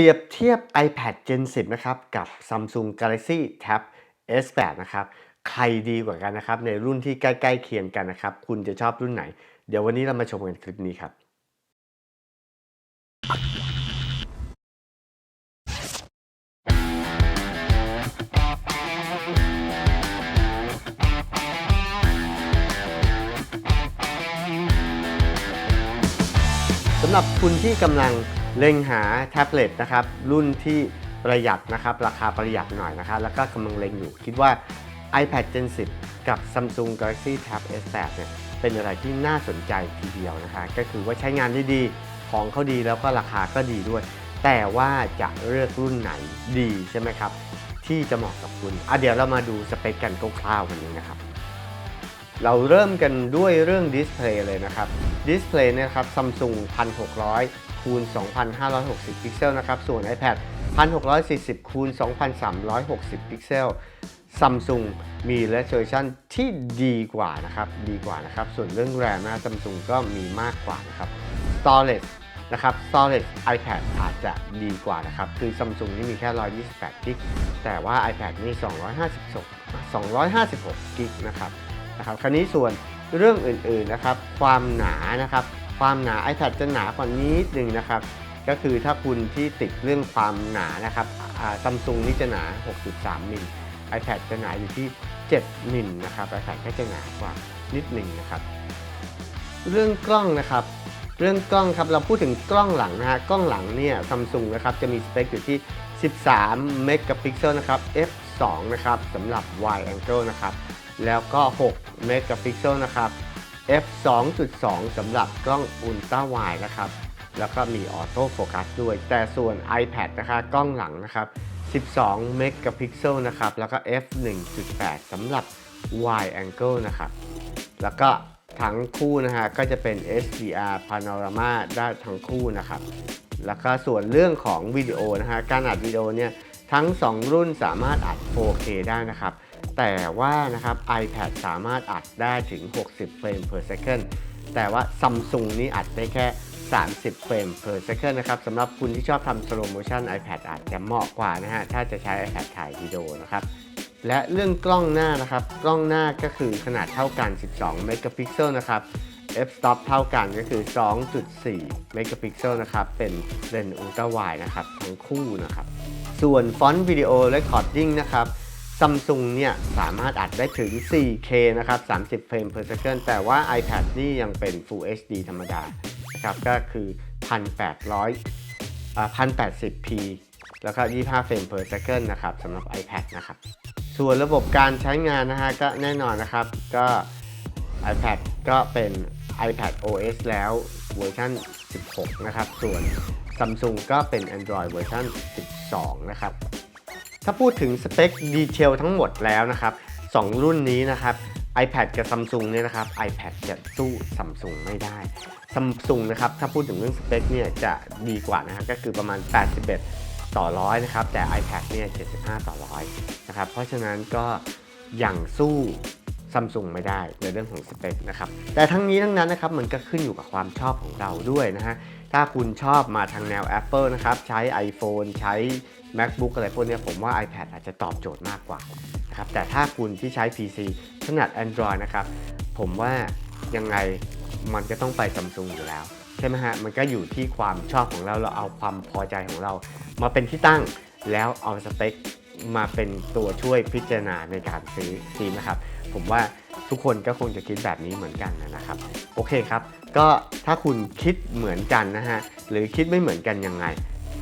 รียบเทียบ iPad Gen 10 นะครับ กับ Samsung Galaxy Tab S8 นะครับ ใครดีกว่ากันนะครับ ในรุ่นที่ใกล้ ๆ เคียงกันนะครับ คุณจะชอบรุ่นไหน เดี๋ยววันนี้เรามาชมกันคลิปนี้ครับ สำหรับคุณที่กำลัง เล็งหาแท็บเล็ตนะครับรุ่นที่ประหยัดนะครับราคาประหยัดหน่อยนะครับแล้วก็กำลังเล็งอยู่คิดว่า iPad Gen 10 กับ Samsung Galaxy Tab S8 เนี่ยเป็นอะไรที่น่าสนใจทีเดียวนะคะ ก็คือว่าใช้งานได้ดีของเขาดีแล้วก็ราคาก็ดีด้วย แต่ว่าจะเลือกรุ่นไหนดีใช่ไหมครับ ที่จะเหมาะกับคุณอะเดี๋ยวเรามาดูสเปคกันคร่าวๆวันนี้นะครับ เราเริ่มกันด้วยเรื่องดิสเพลย์เลยนะครับ ดิสเพลย์นี่ยครับ Samsung 1600คูณ2560 พิกเซลนะครับ ส่วน iPad 1640คูณ2360 พิกเซล Samsung มี resolution ที่ดีกว่านะครับ ดีกว่านะครับ ส่วนเรื่อง RAM นะ Samsung ก็มีมากกว่านะครับ Storage นะครับ Storage iPad อาจจะดีกว่านะครับ คือ Samsung นี่มีแค่ 128 กิก แต่ว่า iPad นี่ 256 256 กิกนะครับ นะครับ คราวนี้ส่วน เรื่องอื่นๆนะครับ ความหนานะครับ ความหนา iPad จะหนากว่านี้นิดนึงนะครับ ก็คือถ้าคุณที่ติดเรื่องความหนานะครับซัมซุงนี่จะหนา 6.3มิล iPad จะหนาอยู่ที่ 7มิลนะครับ iPad ก็จะหนากว่านิดหนึ่งนะครับ เรื่องกล้องนะครับ เรื่องกล้องครับเราพูดถึงกล้องหลังนะฮะกล้องหลังเนี่ยซัมซุงนะครับจะมีสเปคอยู่ที่ 13 เมกะพิกเซลนะครับ f2 นะครับสำหรับ wide angle นะครับ แล้วก็ 6 เมกะพิกเซลนะครับ f 2.2สำหรับกล้องอุลตร้าไวด์นะครับ แล้วก็มีออโต้โฟกัสด้วย แต่ส่วน iPad นะคะกล้องหลังนะครับ 12 เมกะพิกเซลนะครับ แล้วก็ f 1.8สำหรับ wide angle นะครับ แล้วก็ทั้งคู่นะฮะก็จะเป็น HDR Panorama ได้ทั้งคู่นะครับ แล้วก็ส่วนเรื่องของวิดีโอนะฮะการอัดวิดีโอเนี่ยทั้ง 2 รุ่นสามารถอัด 4K ได้นะครับ แต่ว่านะครับ iPad สามารถอัดได้ถึง 60 เฟรม per second แต่ว่า Samsung นี่อัดได้แค่ 30 เฟรม per second นะครับสำหรับคุณที่ชอบทำ slow motion iPad อาจจะเหมาะกว่านะฮะ ถ้าจะใช้ iPad ถ่ายวิดีโอนะครับ และเรื่องกล้องหน้านะครับ กล้องหน้าก็คือขนาดเท่ากัน 12 เมกะพิกเซลนะครับ f-stop เท่ากันก็คือ 2.4 เมกะพิกเซลนะครับ เป็นเลนส์อุลตร้าไวนะครับทั้งคู่นะครับ ส่วนฟอนต์วิดีโอเรคคอร์ดดิ้งนะครับ ซัมซุงเนี่ยสามารถอัดได้ถึง 4K นะครับ 30 เฟรม per second แต่ว่า iPad นี่ยังเป็น Full HD ธรรมดานะครับ ก็คือ 1,800อ่า 1080p แล้วก็ 25 เฟรม per second นะครับสำหรับ iPad นะครับ ส่วนระบบการใช้งานนะฮะก็แน่นอนนะครับ ก็ iPad ก็เป็น iPad OS แล้วเวอร์ชัน16 นะครับ ส่วน Samsung ก็เป็น Android เวอร์ชัน12 นะครับ ถ้าพูดถึงสเปคดีเทลทั้งหมดแล้วนะครับ 2 รุ่นนี้นะครับ iPad กับ Samsung เนี่ยนะครับ iPad จะสู้ Samsung ไม่ได้ Samsung นะครับถ้าพูดถึงเรื่องสเปคเนี่ยจะดีกว่านะครับก็คือประมาณ 81 ต่อร้อยนะครับแต่ iPad เนี่ย75 ต่อร้อยนะครับเพราะฉะนั้นก็ยังสู้ ซัมซุงไม่ได้ในเรื่องของสเปคนะครับ แต่ทั้งนี้ทั้งนั้นนะครับมันก็ขึ้นอยู่กับความชอบของเราด้วยนะฮะ ถ้าคุณชอบมาทางแนว Apple นะครับ ใช้ iPhone ใช้ MacBook อะไรพวกนี้ผมว่า iPad อาจจะตอบโจทย์มากกว่านะครับ แต่ถ้าคุณที่ใช้ PC ถนัด Android นะครับ ผมว่ายังไงมันก็ต้องไปซัมซุงอยู่แล้ว ใช่ไหมฮะ มันก็อยู่ที่ความชอบของเรา เราเอาความพอใจของเรา มาเป็นที่ตั้งแล้วเอาสเปคมาเป็นตัวช่วยพิจารณาในการซื้อทีนะครับ ผมว่าทุกคนก็คงจะคิดแบบนี้เหมือนกันนะครับ โอเคครับ ก็ถ้าคุณคิดเหมือนกันนะฮะหรือคิดไม่เหมือนกันยังไง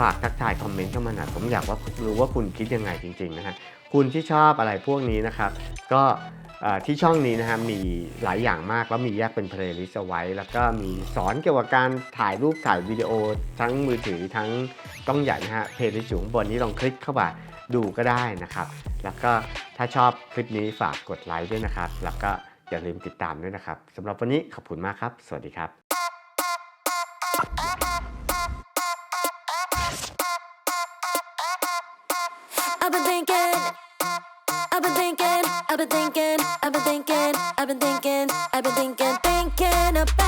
ฝากทักทายคอมเมนต์เข้ามาหน่อยผมอยากว่ารู้ว่าคุณคิดยังไงจริงๆนะฮะคุณที่ชอบอะไรพวกนี้นะครับ ก็ที่ช่องนี้นะฮะมีหลายอย่างมากแล้วมีแยกเป็นเพลย์ลิสต์เอาไว้ แล้วก็มีสอนเกี่ยวกับการถ่ายรูปถ่ายวิดีโอทั้งมือถือทั้งกล้องใหญ่นะฮะเพลย์ลิสต์อยู่ข้างบนนี้ลองคลิกเข้าไปดูก็ได้นะครับ แล้วก็ถ้าชอบคลิปนี้ฝากกดไลค์ด้วยนะครับ แล้วก็อย่าลืมติดตามด้วยนะครับสำหรับวันนี้ขอบคุณมากครับ สวัสดีครับ I've been thinking, I've been thinking, I've been thinking, I've been thinking, I've been thinking, I've been thinking.